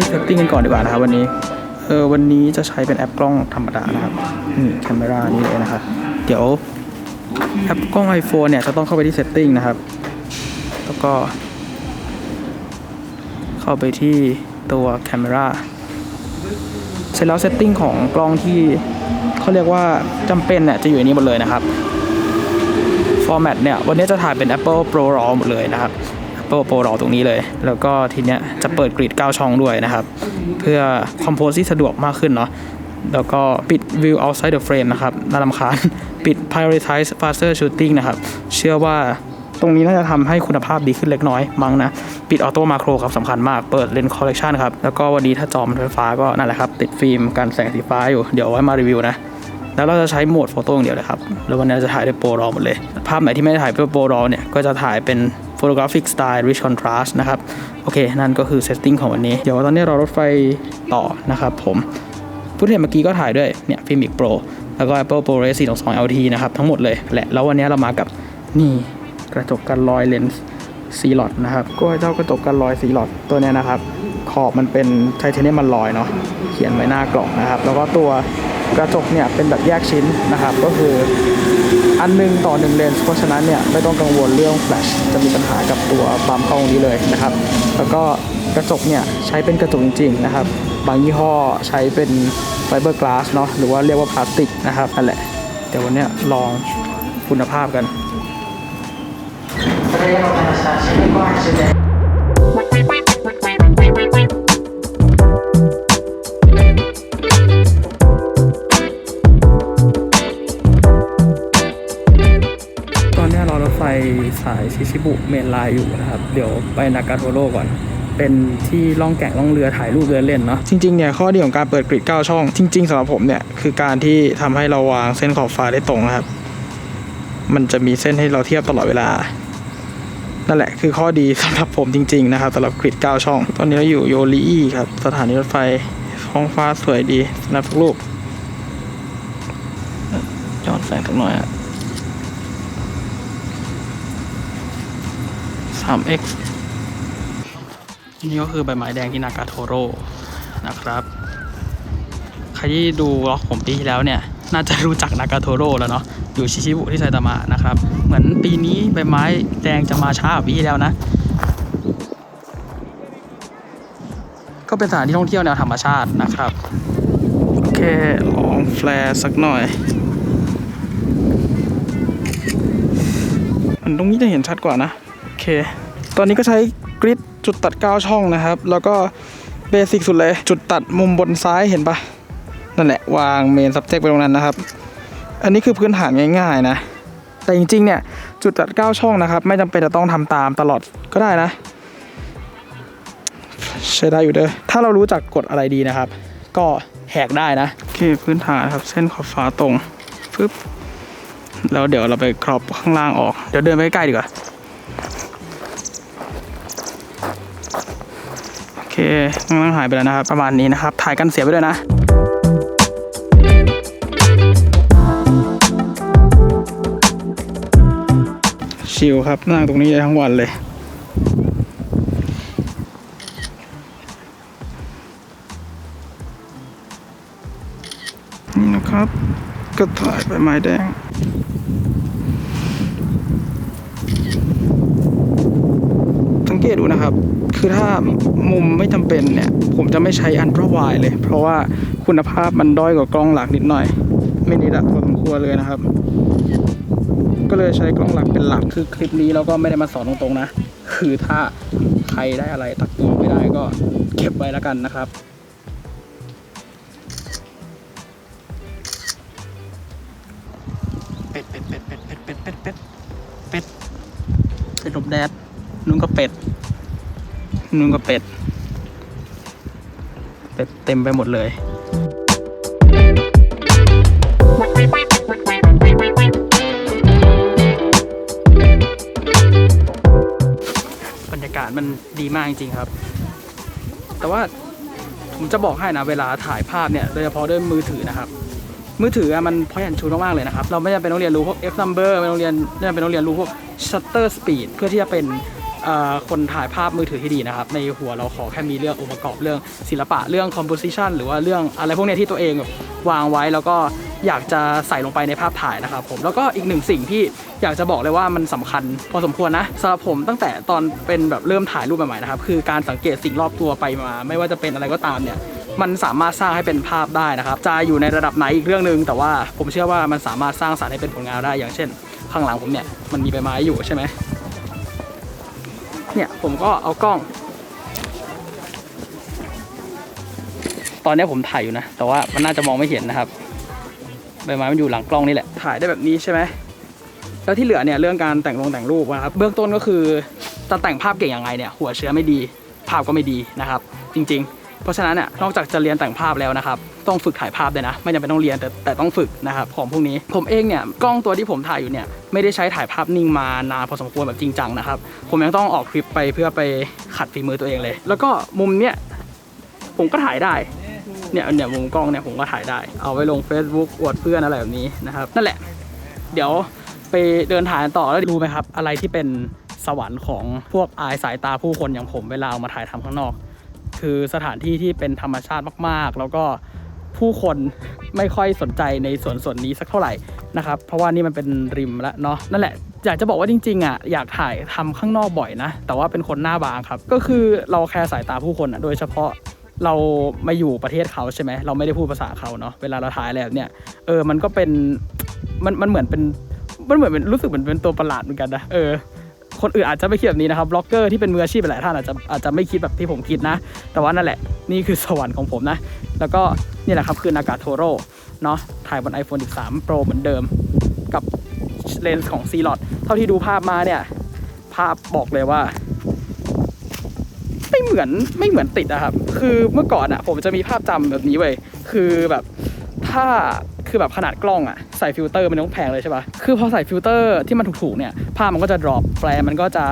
ที่เซตติ้งกันก่อนดีกว่านะครับวันนี้ เออวันนี้จะใช้เป็นแอปกล้องธรรมดานะครับ นี่แคมเมรานี่เลยนะครับ เดี๋ยวแอปกล้อง iPhone เนี่ยจะต้องเข้าไปที่ setting นะครับ แล้วก็ เข้าไปที่ตัวแคมเมราเสร็จแล้ว setting ของกล้องที่เขาเรียกว่าจำเป็นเนี่ยจะอยู่ในนี้หมดเลยนะครับ format เนี่ยวันนี้จะถ่ายเป็น Apple Pro RAW หมดเลยนะครับ Apple Pro RAW ตรงนี้เลย แล้วก็ทีเนี้ยจะเปิดกริด9ช่องด้วยนะครับ เพื่อ compose ที่สะดวกมากขึ้นเนาะแล้วก็ปิด view outside the frame นะครับน่ารำคาญ ปิด prioritize faster shooting นะครับ เชื่อว่าตรงนี้น่าจะทำให้คุณภาพดีขึ้นเล็กน้อยมั้งนะ ปิด auto macro ครับสำคัญมาก เปิด lens correction ครับ แล้วก็วันนี้ถ้าจอมันไฟฟ้าก็นั่นแหละครับ ติดฟิล์มกันแสงสีฟ้าอยู่ เดี๋ยวไว้มารีวิวนะ แล้วเราจะใช้โหมดโฟโต้อย่างเดียวเลยครับ แล้ววันนี้จะถ่ายด้วยโปรรอหมดเลย ภาพไหนที่ไม่ได้ถ่ายด้วยโปรรอเนี่ย ก็จะถ่ายเป็น photographic style rich contrast นะครับ โอเค นั่นก็คือ setting ของวันนี้ เดี๋ยวตอนนี้เรารถไฟต่อนะครับผมพูดเห็นเมื่อกี้ก็ถ่ายด้วย เนี่ยฟิล์มอีกโปรแล้วก็ Apple ProRes 422 LT นะครับ ทั้งหมดเลยแหละแล้ววันนี้เรามากับนี่กระจกกันรอยเลนส์ซีลอดนะครับ ก็เจ้ากระจกกันรอยซีลอดตัวนี้นะครับ ขอบมันเป็นไทเทเนียมมันลอยเนาะเขียนไว้หน้ากล่องนะครับ แล้วก็ตัว กระจกเนี่ยเป็นแบบแยกชิ้นนะครับ ก็คืออันหนึงต่อหนึ่งเลนส์เพราะฉะนั้นเนี่ยไม่ต้องกังวลเรื่องแฟลชจะมีปัญหากับตัวปั๊มเข้าตรงนี้เลยนะครับ แล้วก็กระจกเนี่ยใช้เป็นกระจกจริงๆนะครับ บางยี่ห้อใช้เป็นไฟเบอร์กลาสเนาะหรือว่าเรียกว่าพลาสติกนะครับนั่นแหละเดี๋ยววันนี้ลองคุณภาพกันตอน สายชิชิบุเมนไลน์อยู่นะครับ เดี๋ยวไปนากาโทโร่ก่อน เป็นที่ล่องแก่งล่องเรือถ่ายรูปเรือเล่นเนาะจริงๆเนี่ยข้อดีของการเปิดกริด9ช่อง จริง ๆสำหรับผมเนี่ยคือการที่ทำให้เราวางเส้นขอบฟ้าได้ตรงนะครับ มันจะมีเส้นให้เราเทียบตลอดเวลานั่นแหละคือข้อดีสำหรับผมจริง ๆ นะครับสำหรับกริด9ช่อง ตอนนี้เราอยู่โยลีครับสถานีรถไฟท้องฟ้าสวยดีสำหรับทุกรูปย้อนแสงสักหน่อยอะ 3x นี่ก็คือใบไม้แดงที่นากาโทโร่นะครับใครที่ดูล็อกผมปีที่แล้วเนี่ย น่าจะรู้จักนากาโทโร่แล้วเนาะอยู่ชิชิบุที่ไซตามะนะครับ เหมือนปีนี้ใบไม้แดงจะมาช้ากว่าปีที่แล้วนะ ก็เป็นสถานที่ท่องเที่ยวแนวธรรมชาตินะครับโอเคลองแฟลร์สักหน่อยอันตรงนี้จะเห็นชัดกว่านะ เค ตอนนี้ก็ใช้กริดจุดตัด 9 ช่องนะครับ แล้วก็เบสิกสุดเลย จุดตัดมุมบนซ้ายเห็นปะนั่นแหละ วางเมน subject ไปตรงนั้นนะครับ อันนี้คือพื้นฐานง่าย ๆนะ แต่จริงๆเนี่ยจุดตัด 9 ช่องนะครับ ไม่จำเป็นจะต้องทำตามตลอดก็ได้นะ ใช้ได้อยู่เด้อถ้าเรารู้จักกฎอะไรดีนะครับ ก็แหกได้นะโอเคพื้นฐานครับ เส้นขอบฟ้าตรงปึ๊บแล้วเดี๋ยวเราไปครอบข้างล่างออก เดี๋ยวเดินไปใกล้ๆดีกว่า งล่างหายไปแล้วนะครับ ประมาณนี้นะครับ ถ่ายกันเสียไปด้วยนะชิลครับ นั่งตรงนี้ได้ทั้งวันเลย นี่นะครับ ก็ถ่ายใบไม้แดง สังเกตดู นะครับ คือถ้ามุมไม่จำเป็นเนี่ย ผมจะไม่ใช้อันตราไวเลย เพราะว่าคุณภาพมันด้อยกว่ากล้องหลักนิดหน่อย ไม่นิดอะพอสมควรเลยนะครับ ก็เลยใช้กล้องหลักเป็นหลักคือคลิปนี้เราก็ไม่ได้มาสอนตรงๆนะ คือถ้าใครได้อะไรตักตัวไม่ได้ก็เก็บไว้แล้วกันนะครับเป็ดเป็ดเป็ดเป็ดเป็ดเป็ดเป็ดเป็ดเป็ดเป็ดหลบแดดนุ่นก็เป็ด นุ่นก็เป็ด เป็ดเต็มไปหมดเลยบรรยากาศมันดีมากจริงๆครับ แต่ว่าผมจะบอกให้นะเวลาถ่ายภาพเนี่ยโดยเฉพาะด้วยมือถือนะครับ มือถือมันพอยอันชูมากๆเลยนะครับ เราไม่จำเป็นต้องเรียนรู้พวก F number ไม่ต้องเรียนไม่จำเป็นต้องเรียนรู้พวก shutter speed เพื่อที่จะเป็น คนถ่ายภาพมือถือที่ดีนะครับ ในหัวเราขอแค่มีเรื่ององค์ประกอบเรื่องศิลปะเรื่อง composition หรือว่าเรื่องอะไรพวกนี้ที่ตัวเองวางไว้แล้วก็อยากจะใส่ลงไปในภาพถ่ายนะครับผมแล้วก็อีกหนึ่งสิ่งที่อยากจะบอกเลยว่ามันสำคัญพอสมควรนะสำหรับผมตั้งแต่ตอนเป็นแบบเริ่มถ่ายรูปใหม่ๆนะครับคือการสังเกตสิ่งรอบตัวไปมา ไม่ว่าจะเป็นอะไรก็ตามเนี่ยมันสามารถสร้างให้เป็นภาพได้นะครับ จะอยู่ในระดับไหนอีกเรื่องหนึ่งแต่ว่าผมเชื่อว่ามันสามารถสร้างสรรค์ให้เป็นผลงานได้อย่างเช่น ข้างหลังผมเนี่ยมันมีใบไม้อยู่ใช่ไหม เนี่ยผมก็เอากล้อง ตอนนี้ผมถ่ายอยู่นะ แต่ว่ามันน่าจะมองไม่เห็นนะครับใบไม้มันอยู่หลังกล้องนี่แหละ ถ่ายได้แบบนี้ใช่ไหมแล้วที่เหลือเนี่ยเรื่องการแต่งลงแต่งรูปนะครับ เบื้องต้นก็คือจะแต่งภาพเก่งยังไงเนี่ย หัวเชื้อไม่ดี ภาพก็ไม่ดีนะครับ จริง ๆ เพราะฉะนั้นเนี่ยนอกจากจะเรียนแต่งภาพแล้วนะครับ ต้องฝึกถ่ายภาพด้วยนะ ไม่จำเป็นต้องเรียนแต่แต่ต้องฝึกนะครับของพวกนี้ ผมเองเนี่ยกล้องตัวที่ผมถ่ายอยู่เนี่ยไม่ได้ใช้ถ่ายภาพนิ่งมานานพอสมควรแบบจริงจังนะครับ ผมยังต้องออกทริปไปเพื่อไปขัดฝีมือตัวเองเลย แล้วก็มุมเนี่ยผมก็ถ่ายได้เนี่ยเนี่ยมุมกล้องเนี่ยผมก็ถ่ายได้ เอาไว้ลง Facebook อวดเพื่อนอะไรแบบนี้นะครับ นั่นแหละ เดี๋ยวไปเดินถ่ายต่อแล้วดูไหมครับ อะไรที่เป็นสวรรค์ของพวกอายสายตาผู้คนอย่างผมเวลาเอามาถ่ายทำข้างนอก คือสถานที่ที่เป็นธรรมชาติมาก ๆ แล้วก็ผู้คนไม่ค่อยสนใจในส่วนส่วนนี้สักเท่าไหร่นะครับ เพราะว่านี่มันเป็นริมแล้วเนาะนั่นแหละอยากจะบอกว่าจริงๆอะอยากถ่ายทำข้างนอกบ่อยนะ แต่ว่าเป็นคนหน้าบางครับ ก็คือเราแคร์สายตาผู้คนอะโดยเฉพาะเรามาอยู่ประเทศเขาใช่ไหมเราไม่ได้พูดภาษาเขาเนาะเวลาเราถ่ายอะไรแบบเนี่ยเออมันก็เป็นมันมันเหมือนเป็นมันเหมือนเป็นรู้สึกเหมือนเป็นตัวประหลาดเหมือนกันนะเออ คนอื่นอาจจะไม่คิดแบบนี้นะครับบล็อกเกอร์ที่เป็นมืออาชีพหลายท่านอาจจะอาจจะไม่คิดแบบที่ผมคิดนะ แต่ว่านั่นแหละนี่คือสวรรค์ของผมนะ แล้วก็นี่แหละครับคือนากาโทโร่เนาะถ่ายบน iPhone 13 Pro เหมือนเดิม กับเลนส์ของ C ีลอดเท่าที่ดูภาพมาเนี่ย ภาพบอกเลยว่า ไม่เหมือนไม่เหมือนติดอะครับ คือเมื่อก่อนอะผมจะมีภาพจำแบบนี้เว้ยคือแบบถ้า คือแบบขนาดกล้องอะใส่ฟิลเตอร์มันต้องแพงเลยใช่ปะคือพอใส่ฟิลเตอร์ที่มันถูกๆเนี่ยภาพมันก็จะดรอปแฟลมันก็จะ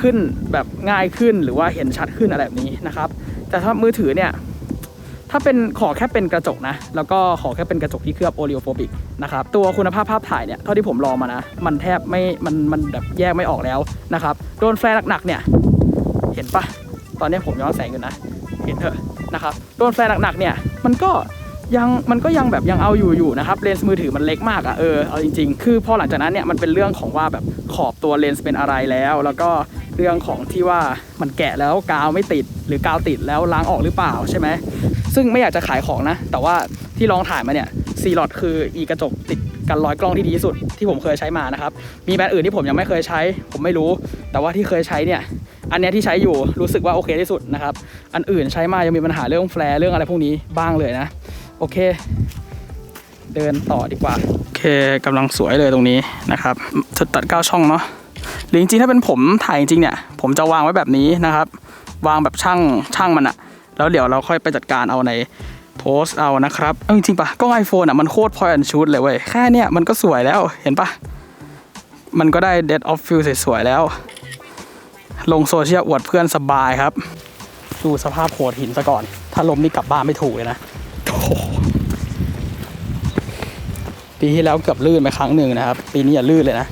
ขึ้นแบบง่ายขึ้นหรือว่าเห็นชัดขึ้นอะไรแบบนี้นะครับแต่ถ้ามือถือเนี่ยถ้าเป็นขอแค่เป็นกระจกนะ แล้วก็ขอแค่เป็นกระจกที่เคลือบโอเ o โฟบิกนะครับ ตัวคุณภาพภาพถ่ายเนี่ยเท่าที่ผมลองมานะ มันแทบไม่ มัน มันแบบแยกไม่ออกแล้วนะครับ โดนแฟลหนักๆเนี่ย เห็นปะ ตอนนี้ผมย้อนแสงอยู่นะ เห็นเถอะนะครับ โดนแฟลหนักๆเนี่ย มันก็ ยังมันก็ยังแบบยังเอาอยู่อยู่นะครับเลนส์มือถือมันเล็กมากอะเออเอาจริง ๆ คือพอหลังจากนั้นเนี่ยมันเป็นเรื่องของว่าแบบขอบตัวเลนส์เป็นอะไรแล้ว แล้วก็เรื่องของที่ว่ามันแกะแล้วกาวไม่ติดหรือกาวติดแล้วล้างออกหรือเปล่าใช่ไหมซึ่งไม่อยากจะขายของนะ แต่ว่าที่ลองถ่ายมาเนี่ยซีลอดคืออีกระจกติดกันร้อยกล้องที่ดีที่สุดที่ผมเคยใช้มานะครับมีแบรนด์อื่นที่ผมยังไม่เคยใช้ ผมไม่รู้ แต่ว่าที่เคยใช้เนี่ยอันนี้ที่ใช้อยู่รู้สึกว่าโอเคที่สุดนะครับอันอื่นใช้มายังมีปัญหาเรื่องแฟร์เรื่องอะไรพวกนี้บ้างเลยนะ โอเค เดินต่อดีกว่า โอเคกำลังสวยเลยตรงนี้นะครับจุดตัดเก้าช่องเนาะหรือจริงๆถ้าเป็นผมถ่ายจริงๆเนี่ย ผมจะวางไว้แบบนี้นะครับ วางแบบช่างช่างมันอะแล้วเดี๋ยวเราค่อยไปจัดการเอาในโพสเอานะครับ เอาจริงๆปะกล้อง iPhone อะมันโคตร point and shoot เลยเว้ย แค่เนี้ยมันก็สวยแล้วเห็นปะมันก็ได้ dead of field สวยๆแล้ว ลงโซเชียลอวดเพื่อนสบายครับ ดูสภาพโขดหินซะก่อน ถ้าลมนี่กลับบ้านไม่ถูกเลยนะ ปีที่แล้วเกือบลื่นไปครั้งหนึ่งนะครับ ปีนี้อย่าลื่นเลยนะ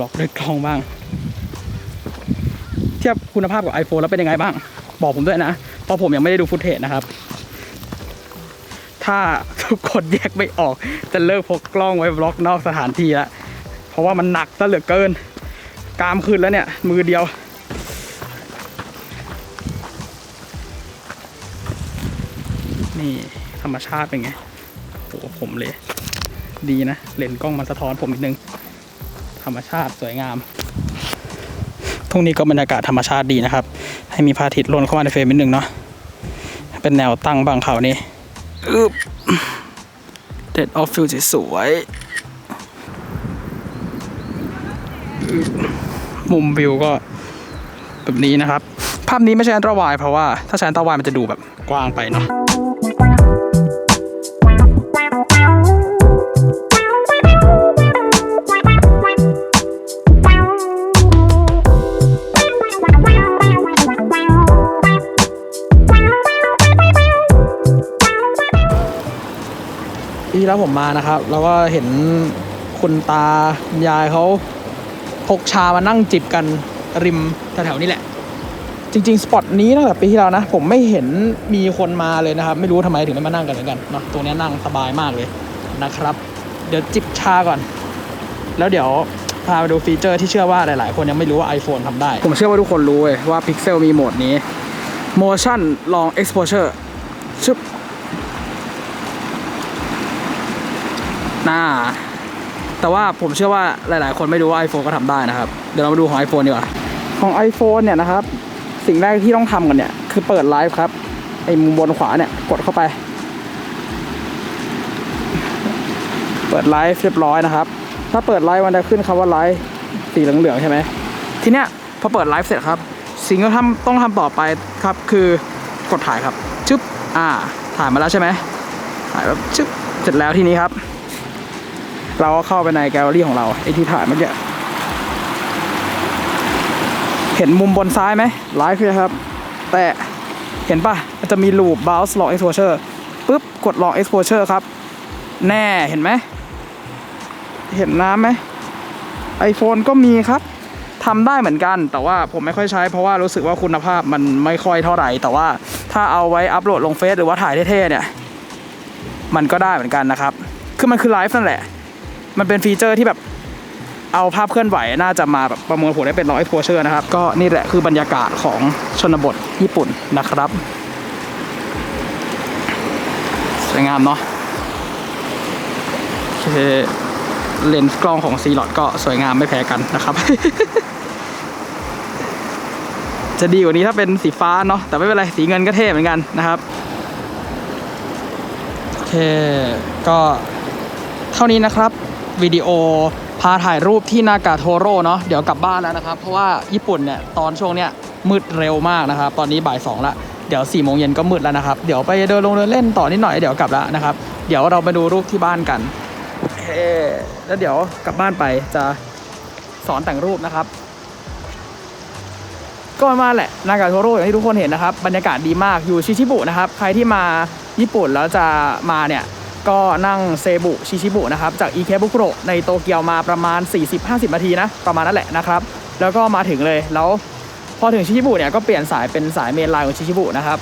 ล็อกด้วยกล้องบ้าง เทียบคุณภาพกับ iPhone แล้วเป็นยังไงบ้าง บอกผมด้วยนะ เพราะผมยังไม่ได้ดูฟุตเทจนะครับ ถ้าทุกคนแยกไม่ออก จะเลิกพกกล้องไว้บล็อกนอกสถานที่ล้วเพราะว่ามันหนักซะเหลือเกิน กามขึ้นแล้วเนี่ย มือเดียว นี่ธรรมชาติเป็นไงโอ้ผมเลย ดีนะ เลนกล้องมันสะท้อนผมนิดนึง ธรรมชาติสวยงามทุ่งนี้ก็บรรยากาศธรรมชาติดีนะครับ ให้มีพระอาทิตย์ลนเข้ามาในเฟรมนิดนึงเนาะเป็นแนวตั้งบางเขานี่อึบเด็ดออฟฟิลสวยอึ๊บ มุมวิวก็แบบนี้นะครับ ภาพนี้ไม่ใช่อันตรวายเพราะว่าถ้าใช้อันตรวายมันจะดูแบบกว้างไปเนาะที่แล้วผมมานะครับ แล้วก็เห็นคุณตายายเขา พกชามานั่งจิบกันริมแถวๆนี้แหละ จริงๆ สปอตนี้ตั้งแต่ปีที่แล้วนะ ผมไม่เห็นมีคนมาเลยนะครับ ไม่รู้ทำไมถึงได้มานั่งกันเหมือนกันเนาะตรงนี้นั่งสบายมากเลยนะครับ เดี๋ยวจิบชาก่อน แล้วเดี๋ยวพาไปดูฟีเจอร์ที่เชื่อว่าหลายๆ คนยังไม่รู้ว่า iPhone ทำได้ ผมเชื่อว่าทุกคนรู้เว้ยว่า Pixel มีโหมดนี้ Motion Long Exposure ชึบหน่า แต่ว่าผมเชื่อว่าหลาย ๆ คนไม่รู้ว่า iPhone ก็ทำได้นะครับ เดี๋ยวเรามาดูของ iPhone ดีกว่า ของ iPhone เนี่ยนะครับ สิ่งแรกที่ต้องทำกันเนี่ย คือเปิดไลฟ์ครับ ไอ้มุมบนขวาเนี่ยกดเข้าไป เปิดไลฟ์เรียบร้อยนะครับ ถ้าเปิดไลฟ์มันจะขึ้นคำว่าไลฟ์สีเหลือง ๆ ใช่ไหม ทีเนี้ยพอเปิดไลฟ์เสร็จครับ สิ่งที่ทำต้องทำต่อไปครับ คือกดถ่ายครับ ชึบ อ่า ถ่ายมาแล้วใช่ไหมถ่ายแบบชึบ เสร็จแล้วทีนี้ครับ เราก็เข้าไปในแกลเลอรี่ของเราไอที่ถ่ายเมื่อกี้เห็นมุมบนซ้ายไหมไลฟ์นะครับ แต่เห็นปะมันจะมีลูป bounce lock exposure ปุ๊บกด lock exposure ครับ แน่เห็นไหม เห็นน้ำไหม iPhone ก็มีครับทำได้เหมือนกันแต่ว่าผมไม่ค่อยใช้เพราะว่ารู้สึกว่าคุณภาพมันไม่ค่อยเท่าไหร่ แต่ว่าถ้าเอาไว้อัปโหลดลงเฟซหรือว่าถ่ายเท่ๆเนี่ย มันก็ได้เหมือนกันนะครับ คือมันคือไลฟ์นั่นแหละ มันเป็นฟีเจอร์ที่แบบเอาภาพเคลื่อนไหวน่าจะมาแบบประมวลผลได้เป็นร้อยโพเชอร์นะครับ ก็นี่แหละคือบรรยากาศของชนบทญี่ปุ่นนะครับ สวยงามเนาะโอเคเลนส์กล้องของซีลอดก็สวยงามไม่แพ้กันนะครับ จะดีกว่านี้ถ้าเป็นสีฟ้าเนาะแต่ไม่เป็นไร สีเงินก็เท่เหมือนกันนะครับโอเคก็เท่านี้นะครับ วิดีโอ พาถ่ายรูปที่นากาโทโร่เนาะเดี๋ยวกลับบ้านแล้วนะครับ เพราะว่าญี่ปุ่นเนี่ยตอนช่วงเนี้ยมืดเร็วมากนะครับ ตอนนี้บ่ายสองละเดี๋ยว4ี่โมงเย็นก็มืดแล้วนะครับ เดี๋ยวไปเดินลงเดินเล่นต่อนิดหน่อยเดี๋ยวกลับแล้วนะครับ เดี๋ยวเราไปดูรูปที่บ้านกันโอเคแล้วเดี๋ยวกลับบ้านไปจะสอนแต่งรูปนะครับ ก็มาแหละนากาโทโร่อย่างที่ทุกคนเห็นนะครับ บรรยากาศดีมากอยู่ชิชิบุนะครับ ใครที่มาญี่ปุ่นแล้วจะมาเนี่ย ก็นั่งเซบุชิชิบุนะครับ จากอีเคบุคุโรในโตเกียวมาประมาณ 40-50 นาทีนะ ประมาณนั้นแหละนะครับ แล้วก็มาถึงเลยแล้วพอถึงชิชิบุเนี่ยก็เปลี่ยนสายเป็นสายเมนไลน์ของชิชิบุนะครับ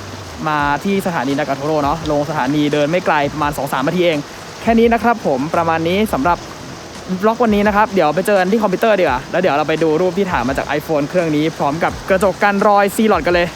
มาที่สถานีนากาโทโร่เนาะลงสถานีเดินไม่ไกลประมาณ 2-3นาทีเอง แค่นี้นะครับผมประมาณนี้สำหรับบล็อกวันนี้นะครับ เดี๋ยวไปเจอกันที่คอมพิวเตอร์ดีกว่าแล้วเดี๋ยวเราไปดูรูปที่ถ่ายมาจาก iPhone เครื่องนี้พร้อมกับกระจกกันรอยซีหลอดกันเลย